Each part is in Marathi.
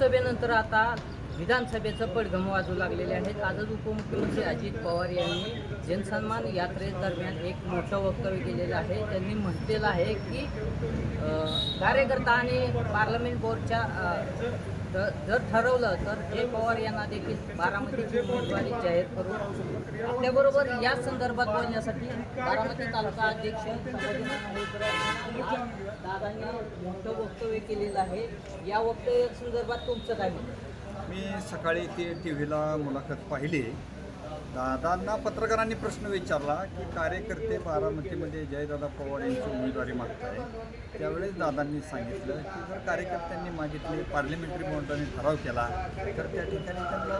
लोकसभेनंतर आता विधानसभेचं पडघम वाजू लागलेले आहेत. आजच उपमुख्यमंत्री अजित पवार यांनी जनसन्मान यात्रेदरम्यान एक मोठं वक्तव्य केलेलं आहे. त्यांनी म्हटलेलं आहे की कार्यकर्ता आणि पार्लमेंट बोर्डच्या तर जर ठरवलं तर जय पवार यांना देखील बारामतीची उमेदवारी जाहीर करू. आपल्याबरोबर या संदर्भात बोलण्यासाठी बारामती तालुका अध्यक्ष दादांनी मोठं वक्तव्य केलेलं आहे. या वक्तव्य संदर्भात तुमचं काय मी सकाळी ते टी व्हीला मुलाखत पाहिली. दादांना पत्रकारांनी प्रश्न विचारला की कार्यकर्ते बारामतीमध्ये जयदादा पवार यांची उमेदवारी मागताय. त्यावेळेस दादांनी सांगितलं की जर कार्यकर्त्यांनी मागितले पार्लमेंटरी बोर्डाने ठराव केला तर त्या ठिकाणी त्यांना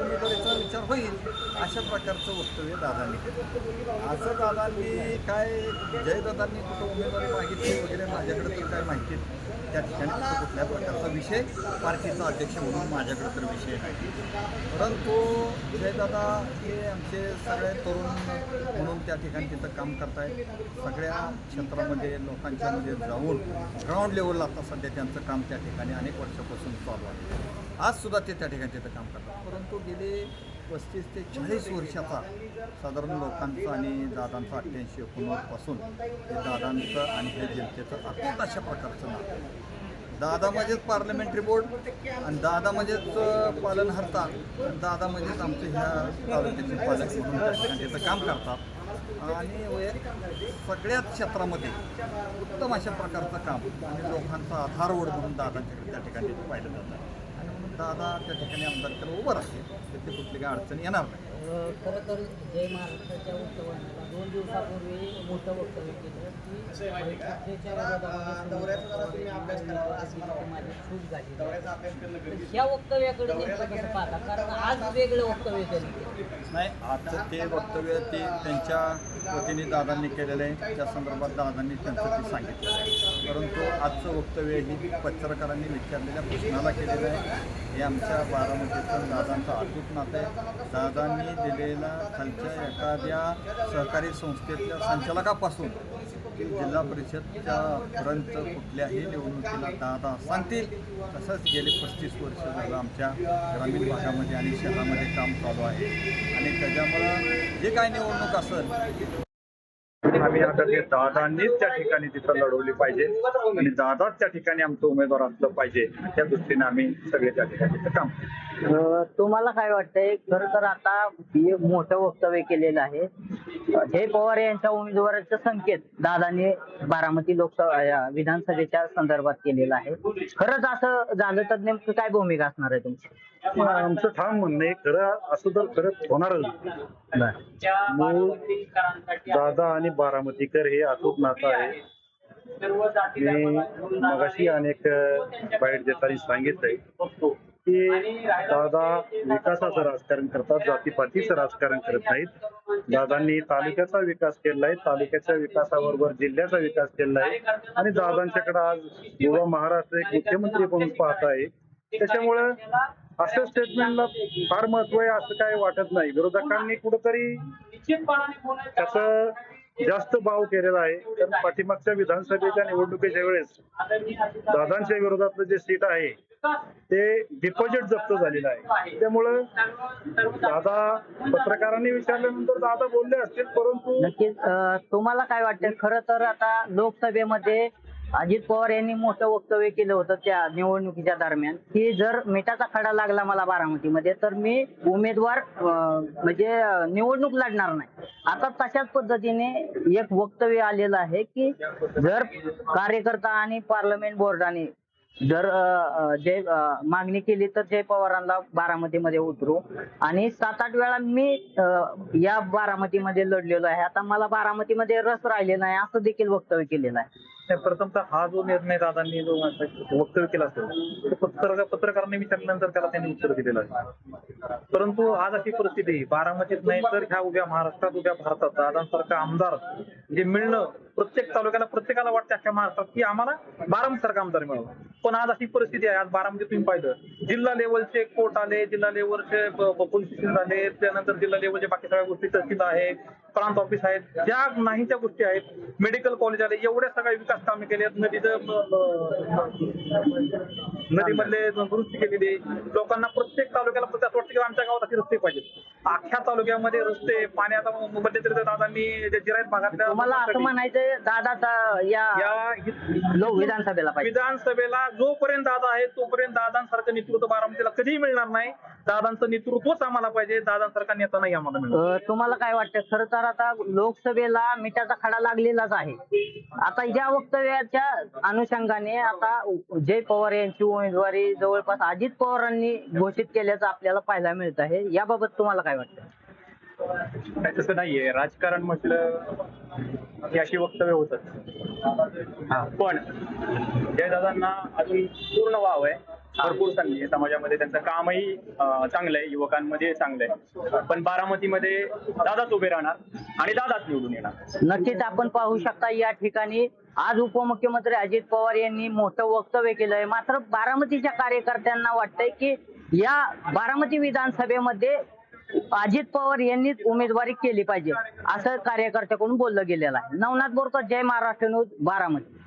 उमेदवारीचा विचार होईल अशा प्रकारचं वक्तव्य दादांनी केलं. असं दादांनी काय जयदादांनी कुठं उमेदवारी मागितली वगैरे माझ्याकडे तर काय माहिती त्या ठिकाणी कुठल्या प्रकारचा विषय पार्टीचा अध्यक्ष म्हणून माझ्याकडे तर विषय नाही. परंतु जयदादा हे आमचे सगळे तरुण म्हणून त्या ठिकाणी तिथं काम करतायत. सगळ्या क्षेत्रामध्ये लोकांच्यामध्ये जाऊन ग्राउंड लेवलला आता सध्या त्यांचं काम त्या ठिकाणी अनेक वर्षापासून चालू आहे. आज सुद्धा ते त्या ठिकाणी तिथं काम करतात. परंतु गेले पस्तीस ते चाळीस वर्षाचा साधारण लोकांचं आणि दादांचं अठ्ठ्याऐंशी एकोणपासून हे दादांचं आणि हे जनतेचं अत्यंत अशा प्रकारचं नाव दादा म्हणजेच पार्लमेंटरी बोर्ड आणि दादा म्हणजेच पालनहर्ता दादा म्हणजेच आमचे ह्या तालुक्याचे पालक म्हणून ठिकाणी काम करतात. आणि सगळ्याच क्षेत्रामध्ये उत्तम अशा प्रकारचं काम आणि लोकांचा आधार ओढ म्हणून दादांच्याकडे त्या ठिकाणी पाहिलं जातं. दादा त्या ठिकाणी आमदारकडे उभं राहते तिथे कुठली काय अडचण येणार नाही. खरं तर जय महाराष्ट्राच्या उत्सवाला दोन दिवसापूर्वी मोठं वक्तव्य केलं की माझी चूक झाली. ह्या वक्तव्याकडे कसं पाहता? कारण आज वेगळं वक्तव्य त्यांनी नाही आजचं ते वक्तव्य ते त्यांच्या वतीने दादांनी केलेलं आहे. त्या संदर्भात दादांनी त्यांचं ते आहे. परंतु आजचं वक्तव्य ही पत्रकारांनी विचारलेल्या प्रश्नाला केलेलं आहे. हे आमच्या बारामतीचं दादांचं अतूट नातं आहे. दादांनी दिलेला खालच्या एखाद्या सहकारी संस्थेतल्या संचालकापासून की जिल्हा परिषदच्या पर्यंत कुठल्याही निवडणुकीला दादा सांगतील तसंच गेले पस्तीस वर्ष झालं आमच्या ग्रामीण भागामध्ये आणि शहरामध्ये काम चालू आहे. आणि त्याच्यामुळं जे काय निवडणूक असेल आम्ही आता ते दादांनीच त्या ठिकाणी तिथं लढवली पाहिजे आणि दादाच त्या ठिकाणी आमचं उमेदवार असलं पाहिजे त्या दृष्टीने आम्ही सगळे त्या ठिकाणी काम अ, तुम्हाला काय वाटतंय? खरं तर आता हे मोठं वक्तव्य केलेलं आहे. जय पवार यांच्या उमेदवाराचे संकेत दादांनी बारामती लोकसभा विधानसभेच्या संदर्भात केलेला आहे. खरंच असं झालं तर नेमकं काय भूमिका असणार आहे तुमची? आमचं ठाम म्हणणं आहे खरं असं तर खरंच होणारच. मूळ दादा आणि बारामतीकर हे अतूट नातं आहे. मी मगाशी अनेक बाईट देताना सांगितलंय. की दादा विकासाचं राजकारण करतात जातीपातीचं राजकारण करत नाहीत. दादांनी तालुक्याचा विकास केला आहे तालुक्याच्या विकासाबरोबर जिल्ह्याचा विकास केला आहे. आणि दादांच्याकडे आज युवा महाराष्ट्र एक मुख्यमंत्री म्हणून पाहत आहे. त्याच्यामुळे असं स्टेटमेंटला फार महत्त्व आहे असं काही वाटत नाही. विरोधकांनी कुठंतरी त्याच जास्त भाव केलेला आहे. कारण पाठीमागच्या विधानसभेच्या निवडणुकीच्या वेळेस दादांच्या विरोधातलं जे सीट आहे ते डिपॉझिट जप्त झालेलं आहे. त्यामुळं दादा पत्रकारांनी विचारल्यानंतर दादा बोलले असतील परंतु नक्कीच तुम्हाला काय वाटतं खरं तर आता लोकसभेमध्ये अजित पवार यांनी मोठं वक्तव्य केलं होतं त्या निवडणुकीच्या दरम्यान की जर मिठाचा खडा लागला मला बारामतीमध्ये तर मी उमेदवार म्हणजे निवडणूक लढणार नाही. आता तशाच पद्धतीने एक वक्तव्य आलेलं आहे की जर कार्यकर्ता आणि पार्लमेंट बोर्डाने जर जे मागणी केली तर जय पवारांना बारामतीमध्ये उतरू. आणि सात आठ वेळा मी या बारामतीमध्ये लढलेलो आहे. आता मला बारामतीमध्ये रस राहिले नाही असं देखील वक्तव्य केलेलं आहे. प्रथमतः हा जो निर्णय दादांनी जो वक्तव्य केला असेल तो पत्रकार पत्रकारांनी विचारल्यानंतर त्याला त्यांनी उत्तर दिलेलं आहे. परंतु आज अशी परिस्थिती बारामतीत नाही तर ह्या उभ्या महाराष्ट्रात उभ्या भारतात दादांसारखा आमदार जे मिळणं प्रत्येक तालुक्याला प्रत्येकाला वाटतं अख्ख्या महाराष्ट्रात की आम्हाला बारामतीसारखा आमदार मिळावा. पण आज अशी परिस्थिती आहे आज बारामती तुम्ही पाहिलं. जिल्हा लेवलचे कोर्ट आले जिल्हा लेवलचे पोलीस स्टेशन आले त्यानंतर जिल्हा लेवलचे बाकी सगळ्या गोष्टी तहसील आहेत प्रांत ऑफिस आहेत ज्या नाही त्या गोष्टी आहेत मेडिकल कॉलेज आले एवढ्या सगळ्या विकास कामे केली आहेत. नदीचं नदीमधले दुरुस्ती केलेली लोकांना प्रत्येक तालुक्याला प्रत्येक असं वाटतं की आमच्या गावात असे रस्ते पाहिजेत. अख्ख्या तालुक्यामध्ये रस्ते पाण्याचा मध्यंतरी दादांनी जे जिरायत भागातल्या तुम्हाला असं म्हणायचंय दादाचा या विधानसभेला पाहिजे. विधानसभेला जोपर्यंत दादा आहे तोपर्यंत दादांसारखं नेतृत्व बारामतीला कधीही मिळणार नाही. दादांचं नेतृत्वच आम्हाला पाहिजे दादांसारखा नेता नाही आम्हाला मिळणार. अ, तुम्हाला काय वाटतं? खरं तर आता लोकसभेला मिठाचा खडा लागलेलाच आहे. आता या वक्तव्याच्या अनुषंगाने आता जय पवार यांची उमेदवारी जवळपास अजित पवारांनी घोषित केल्याचं आपल्याला पाहायला मिळत आहे. याबाबत तुम्हाला काय वाटतं नाही तसं नाहीये. राजकारण म्हटलं की अशी वक्तव्य होतात पण जयदादांना अजून पूर्ण वाव आहे. भरपूर संधी आहे. समाजामध्ये त्यांचं कामही चांगलं आहे. युवकांमध्ये चांगलं आहे. पण बारामतीमध्ये दादाच उभे राहणार आणि दादाच निवडून येणार. नक्कीच आपण पाहू शकता या ठिकाणी. आज उपमुख्यमंत्री अजित पवार यांनी मोठं वक्तव्य केलंय. मात्र बारामतीच्या कार्यकर्त्यांना वाटतंय की या बारामती विधानसभेमध्ये अजित पवार यांनीच उमेदवारी केली पाहिजे असं कार्यकर्त्याकडून बोललं गेलेलं आहे. नवनाथ बोरकर जय महाराष्ट्र न्यूज बारामती.